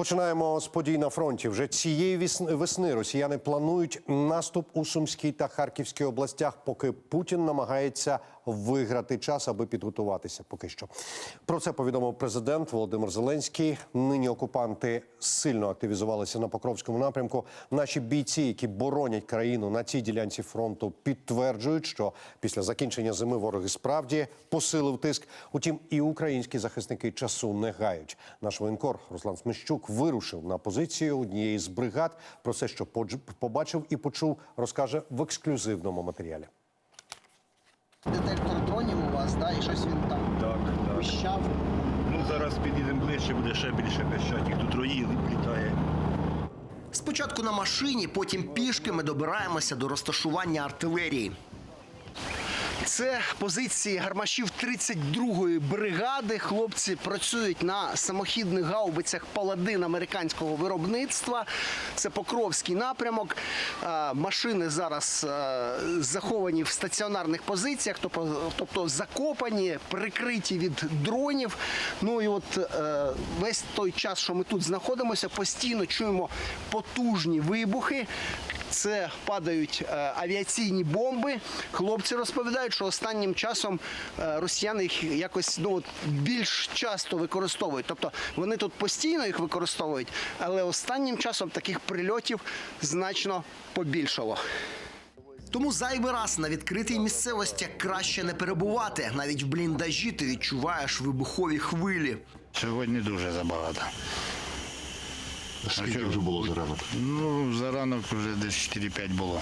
Починаємо з подій на фронті. Вже цієї весни росіяни планують наступ у Сумській та Харківській областях, поки Путін намагається виграти час, аби підготуватися. Поки що про це повідомив президент Володимир Зеленський. Нині окупанти сильно активізувалися на Покровському напрямку. Наші бійці, які боронять країну на цій ділянці фронту, підтверджують, що після закінчення зими ворог і справді посилив тиск. Утім, і українські захисники часу не гають. Наш воєнкор Руслан Смещук вирушив на позицію однієї з бригад. Про все, що побачив і почув, розкаже в ексклюзивному матеріалі. Детектор дронів у вас, да, і щось він там Так, так. пищав. Ну зараз підійдемо ближче, буде ще більше пищать. Їх тут роїли, літає. Спочатку на машині, потім пішки ми добираємося до розташування артилерії. Це позиції гармашів 32-ї бригади. Хлопці працюють на самохідних гаубицях паладин американського виробництва. Це Покровський напрямок. Машини зараз заховані в стаціонарних позиціях, тобто, тобто закопані, прикриті від дронів. Ну і от е, весь той час, що ми тут знаходимося, постійно чуємо потужні вибухи. Це падають е, авіаційні бомби. Хлопці розповідають, що останнім часом е, росіяни їх якось ну, от, більш часто використовують. Тобто вони тут постійно їх використовують, але останнім часом таких прильотів значно побільшало. Тому зайвий раз на відкритій місцевості краще не перебувати. Навіть в бліндажі ти відчуваєш вибухові хвилі. Сьогодні дуже забагато. Скільки вже було за ранок? Ну, за ранок вже десь 4-5 було.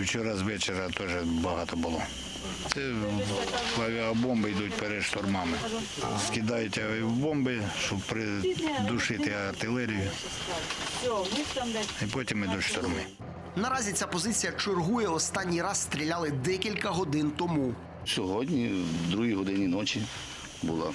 Вчора з вечора теж багато було. Це авіабомби йдуть перед штормами. Скидають авіабомби, щоб придушити артилерію. І потім йдуть шторми. Наразі ця позиція чергує. Останній раз стріляли декілька годин тому. Сьогодні, в другій годині ночі, була.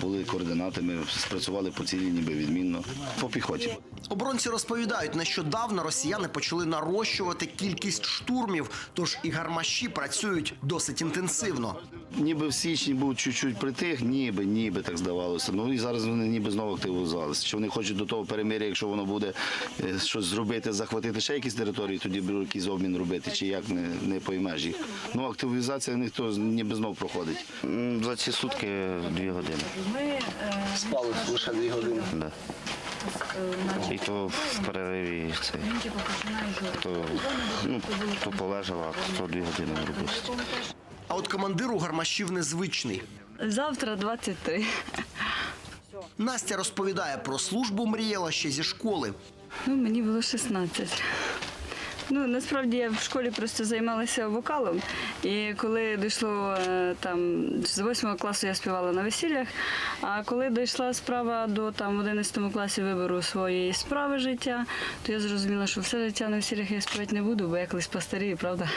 Були координати, ми спрацювали по цілі ніби відмінно. По піхоті. Оборонці розповідають, нещодавно росіяни почали нарощувати кількість штурмів, тож і гармаші працюють досить інтенсивно. Ніби в січні був чуть-чуть притих, ніби, ніби так здавалося. Ну і зараз вони ніби знову активізувалися. Чи вони хочуть до того перемиря, якщо воно буде е, щось зробити, захватити ще якісь території, тоді будуть якийсь обмін робити, чи як не, не поймеш їх. Ну активізація ніхто ніби знов проходить. За ці сутки дві години. Спали лише дві години. Да. І то в перериві це. То, ну, то полежала, а то дві години робив. А от командир у гармашів незвичний. Завтра 23. Настя розповідає про службу мріяла ще зі школи. Ну, мені було 16. Ну, насправді я в школі просто займалася вокалом. І коли дійшло е, там з 8 класу я співала на весіллях. А коли дійшла справа до там в 11 класі вибору своєї справи життя, то я зрозуміла, що все життя на весіллях я співати не буду, бо я колись постарію, правда?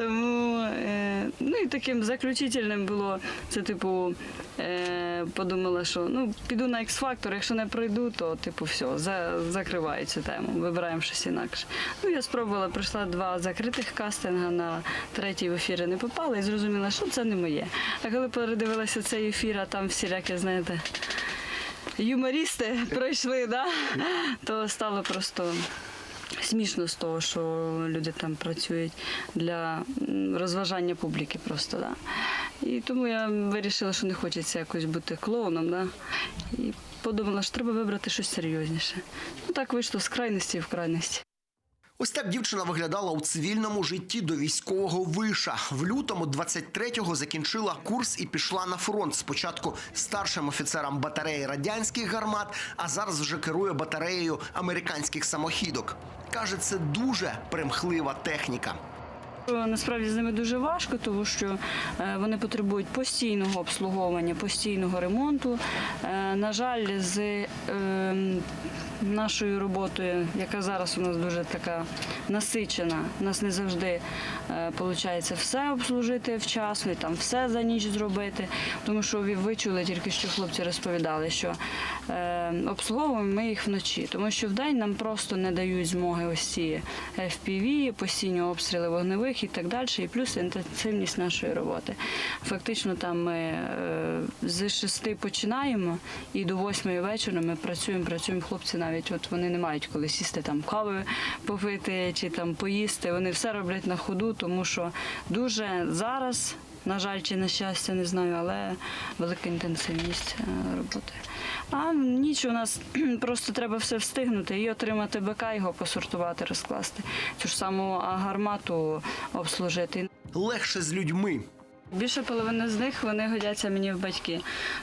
Тому е, ну і таким заключительним було це, типу, е, подумала, що ну піду на X-Factor, якщо не пройду, то типу все, за, закриваю цю тему, вибираємо щось інакше. Ну я спробувала, пройшла два закритих кастинга на третій в ефірі не попала і зрозуміла, що це не моє. А коли передивилася цей ефір, а там всілякі, знаєте. Юмористи пройшли, да? то стало просто Смішно з того, що люди там працюють для розважання публіки просто, да. І тому я вирішила, що не хочеться якось бути клоуном, да. І подумала, що треба вибрати щось серйозніше. Ну так вийшло з крайності в крайності. Ось так дівчина виглядала у цивільному житті до військового виша. В лютому 23-го закінчила курс і пішла на фронт. Спочатку старшим офіцером батареї радянських гармат, а зараз вже керує батареєю американських самохідок. Каже, це дуже примхлива техніка. Насправді з ними дуже важко, тому що е, вони потребують постійного обслуговування, постійного ремонту. Е, На жаль, з е, нашою роботою, яка зараз у нас дуже така насичена, у нас не завжди виходить все обслужити вчасно і там все за ніч зробити. Тому що ви чули тільки що хлопці розповідали, що е, обслуговуємо ми їх вночі, тому що вдень нам просто не дають змоги ось ці FPV, постійні обстріли вогневих і так далі, і плюс інтенсивність нашої роботи. Фактично, там ми е, з шести починаємо і до восьмої вечора ми працюємо, працюємо. Хлопці навіть от вони не мають коли сісти там кави попити чи там поїсти. Вони все роблять на ходу, тому що дуже зараз. На жаль, чи на щастя, не знаю, але велика інтенсивність е, роботи. А ніч у нас просто треба все встигнути і отримати БК, його посортувати, розкласти. Цю ж саму гармату обслужити. Легше з людьми. Більше половини з них вони годяться мені в батьки.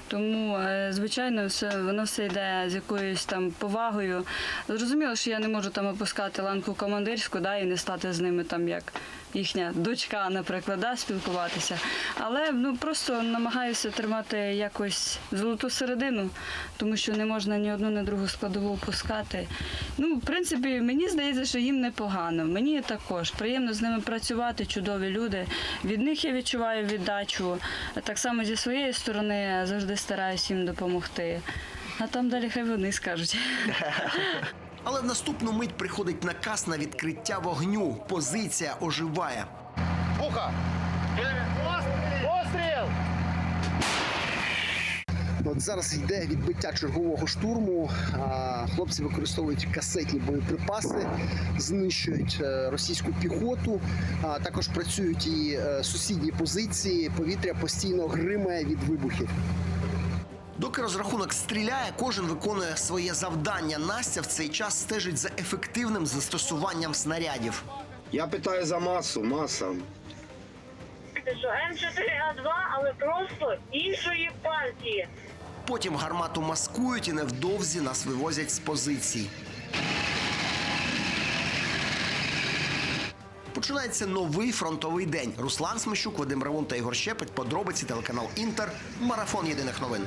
Тому, е, звичайно, все воно все йде з якоюсь там повагою. Зрозуміло, що я не можу там опускати ланку командирську, да, і не стати з ними там як їхня дочка, наприклад, да, спілкуватися. Але ну просто намагаюся тримати якось золоту середину, тому що не можна ні одну, ні другу складову опускати. Ну, в принципі, мені здається, що їм непогано. Мені також приємно з ними працювати, чудові люди. Від них я відчуваю віддачу. Так само зі своєї сторони завжди стараюся їм допомогти. А там далі хай вони скажуть. Але в наступну мить приходить наказ на відкриття вогню. Позиція оживає. От зараз йде відбиття чергового штурму. Хлопці використовують касетні боєприпаси, знищують е, російську піхоту. А також працюють і е, сусідні позиції. Повітря постійно гримає від вибухів. Доки розрахунок стріляє, кожен виконує своє завдання. Настя в цей час стежить за ефективним застосуванням снарядів. Я питаю за масу, маса. що М4А2, але просто іншої партії. Потім гармату маскують і невдовзі нас вивозять з позицій. Починається новий фронтовий день. Руслан Смещук, Вадим Равун та Ігор Щепет. Подробиці телеканал Інтер. Марафон єдиних новин.